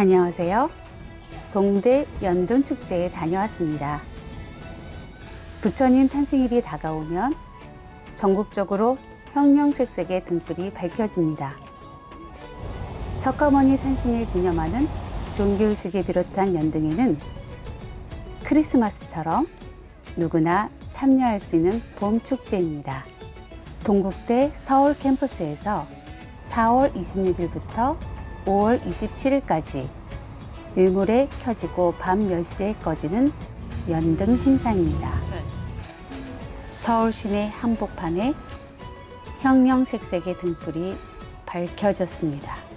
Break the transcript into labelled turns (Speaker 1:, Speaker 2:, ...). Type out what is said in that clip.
Speaker 1: 안녕하세요. 동대 연돈축제에 다녀왔습니다. 부처님 탄생일이 다가오면 전국적으로 형형색색의 등불이 밝혀집니다. 석가모니 탄생일 기념하는 종교의식을 비롯한 연등에는 크리스마스처럼 누구나 참여할 수 있는 봄 축제입니다. 동국대 서울 캠퍼스에서 4월 26일부터 5월 27일까지 일몰에 켜지고 밤 10시에 꺼지는 연등 행사입니다. 서울 시내 한복판에 형형색색의 등불이 밝혀졌습니다.